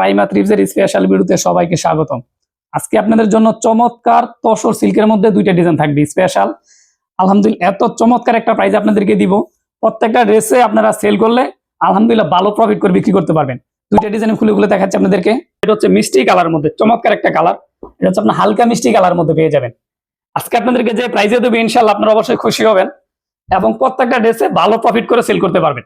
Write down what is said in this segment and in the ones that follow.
Raima থ্রিপসের special ভিডিওতে সবাইকে স্বাগতম। আজকে আপনাদের জন্য চমৎকার তসর সিল্কের মধ্যে দুইটা ডিজাইন থাকবে স্পেশাল আলহামদুলিল্লাহ, এত চমৎকার একটা প্রাইস আপনাদেরকে দিব। প্রত্যেকটা ড্রেসে আপনারা সেল করলে আলহামদুলিল্লাহ ভালো প্রফিট করে বিক্রি করতে পারবেন। দুইটা ডিজাইন খুলে খুলে দেখাচ্ছি আপনাদেরকে। এটা হচ্ছে মিষ্টি কালার মধ্যে, চমৎকার একটা কালার। এটা হচ্ছে আপনার হালকা মিষ্টি কালার মধ্যে পেয়ে যাবেন। আজকে আপনাদেরকে যে প্রাইসে দেবে ইনশাল্লাহ আপনারা অবশ্যই খুশি হবেন এবং প্রত্যেকটা ড্রেসে ভালো প্রফিট করে সেল করতে পারবেন।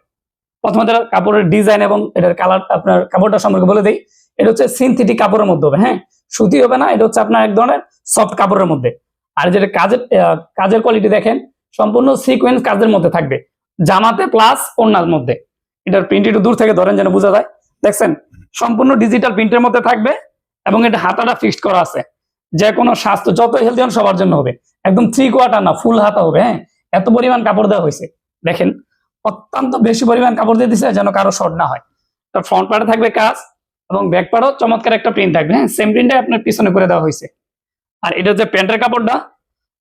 প্রথমত এটার কাপড়ের ডিজাইন এবং এটার কালার আপনার কাপড়টা সম্পর্কে বলে দিই। এটা হচ্ছে সিনথেটিক কাপড়ের মধ্যে হবে হ্যাঁ? সুতি হবে না, এটা হচ্ছে আপনার এক ধরনের সফট কাপড়ের মধ্যে। আর যেটা কাজের কাজের কোয়ালিটি দেখেন, সম্পূর্ণ সিকোয়েন্স কাজের মধ্যে থাকবে। জামাতে প্লাস ওড়নার মধ্যে। এটার প্রিন্ট একটু দূর থেকে ধরেন যেন বোঝা যায়। দেখছেন? সম্পূর্ণ ডিজিটাল প্রিন্টের মধ্যে থাকবে এবং এটা হাতাটা ফিক্সড করা আছে। যে কোনো স্বাস্থ্য, যত হেলদি হন সবার জন্য হবে। একদম থ্রি কোয়ার্টার না ফুল হাতা হবে হ্যাঁ? এত পরিমাণ কাপড় দেওয়া হয়েছে। দেখেন অত্যন্ত বেশি পরিমাণ কাপড় দিয়ে দিছে যেন কারও শর্ট না হয়। তার ফ্রন্ট পার্টে থাকবে কাজ এবং ব্যাক পার্টও চমৎকার একটা প্রিন্ট থাকবে। হ্যাঁ সেম প্রিন্টে আপনার পিছনে করে দেওয়া হয়েছে। আর এটা হচ্ছে প্যান্টের কাপড়টা।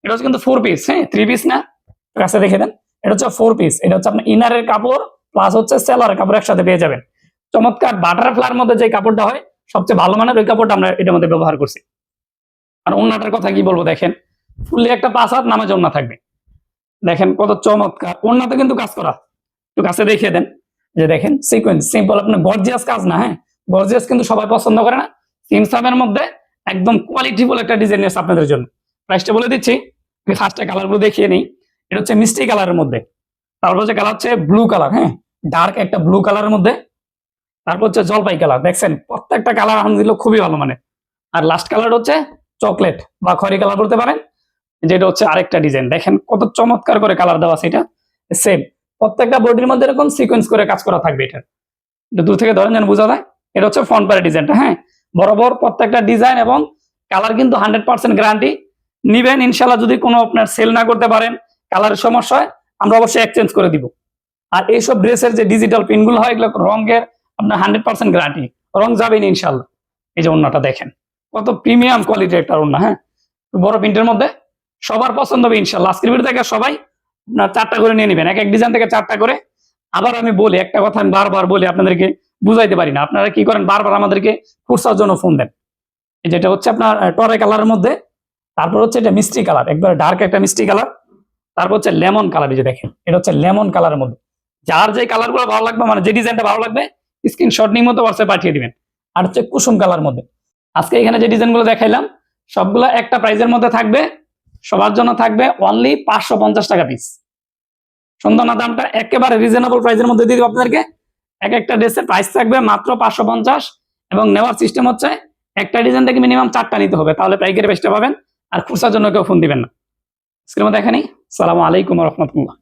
এটা হচ্ছে কিন্তু ফোর পিস হ্যাঁ থ্রি পিস না? কাছে দেখে দেন। এটা হচ্ছে ফোর পিস এটা হচ্ছে আপনার ইনারের কাপড় প্লাস হচ্ছে সেলারের কাপড় একসাথে পেয়ে যাবেন। চমৎকার বাটারফ্লাইয়ের মধ্যে যে কাপড়টা হয়, সবচেয়ে ভালো মানের ওই কাপড়টা আমরা এটার মধ্যে ব্যবহার করছি। আর অন্যটার কথা কি বলব দেখেন, ফুললি একটা পাঁচ হাত নামে জন্য থাকবে। দেখেন কত চমৎকার অন্যতে কিন্তু কাজ করা। একটু কাছে দেখিয়ে দেন। যে দেখেন সিকোয়েন্স সিম্পল আপনার গর্জিয়াস কাজ না হ্যাঁ? গর্জিয়াস কিন্তু সবাই পছন্দ করে না। সিমসামের মধ্যে একদম কোয়ালিটিফুল একটা ডিজাইন আছে আপনাদের জন্য। প্রাইসটা বলে দিচ্ছি, আমি ফার্স্টে কালারগুলো দেখিয়ে নিই। এটা হচ্ছে মিষ্টি কালারের মধ্যে। তারপর হচ্ছে কালার হচ্ছে ব্লু কালার হ্যাঁ? ডার্ক একটা ব্লু কালারের মধ্যে। তারপর হচ্ছে জলপাই কালার দেখছেন, প্রত্যেকটা কালার আলহামদুলিল্লাহ খুবই ভালো মানে। আর লাস্ট কালার হচ্ছে চকলেট বা খরি কালার বলতে পারেন। যেটা হচ্ছে আরেকটা ডিজাইন দেখেন, কত চমৎকার করে কালার দেওয়া আছে এটা। সেম প্রত্যেকটা বডির মধ্যে এরকম সিকোয়েন্স করে কাজ করা থাকবে এটা। দূর থেকে ধরেন যেন বোঝা যায়, এটা হচ্ছে ফ্রন্ট পারের ডিজাইনটা হ্যাঁ? বরাবর প্রত্যেকটা ডিজাইন এবং কালার কিন্তু হান্ড্রেড পার্সেন্ট গ্যারান্টি নিবেন। ইনশাল্লাহ যদি কোনো আপনার সেল না করতে পারেন কালারের সমস্যা হয়, আমরা অবশ্যই এক্সচেঞ্জ করে দিব। আর এইসব ড্রেসের যে ডিজিটাল পিনগুলো হয়, এগুলো রঙের আপনার হান্ড্রেড পার্সেন্ট গ্যারান্টি রং যাবেন ইনশাল্লাহ এই যে অন্যটা দেখেন, কত প্রিমিয়াম কোয়ালিটির একটা ওড়না হ্যাঁ? বড় প্রিন্টের মধ্যে সবার পছন্দ হবে ইনশাল্লাহ আজকের ভিডিও থেকে সবাই আপনার চারটা করে নিয়ে নেবেন। এক এক ডিজাইন থেকে চারটা করে। আবার আমি বলি, একটা কথা আমি বারবার বলি আপনাদেরকে, বুঝাইতে পারি না। আপনারা কি করেন? বারবার আমাদেরকে খুরসার জন্য ফোন দেন। যেটা হচ্ছে আপনার টরে কালারের মধ্যে, তারপর হচ্ছে এটা মিষ্টি কালার একবার ডার্ক একটা মিষ্টি কালার তারপর হচ্ছে লেমন কালার যে দেখেন, এটা হচ্ছে লেমন কালারের মধ্যে। যার যে কালারগুলো ভালো লাগবে মানে যে ডিজাইনটা ভালো লাগবে স্ক্রিনশট নিয়ে মতো হোয়াটসঅ্যাপ পাঠিয়ে দিবেন। আর হচ্ছে কুসুম কালার মধ্যে। আজকে এখানে যে ডিজাইনগুলো দেখাইলাম, সবগুলো একটা প্রাইজের মধ্যে থাকবে। সবার জন্য থাকবে অনলি পাঁচশো পঞ্চাশ টাকা পিস সন্ধ্যা দামটা একেবারে রিজনেবল প্রাইসের মধ্যে দিয়ে দিব আপনাদেরকে। এক একটা ড্রেসের প্রাইস থাকবে মাত্র পাঁচশো পঞ্চাশ এবং নেওয়ার সিস্টেম হচ্ছে একটা ডিজাইন থেকে মিনিমাম চারটা নিতে হবে, তাহলে পাইকারি বেচতে পাবেন। আর খুচরার জন্য কেউ ফোন দিবেন না। স্ক্রিনে দেখেনি সালামু আলাইকুম রহমতুল্লাহ।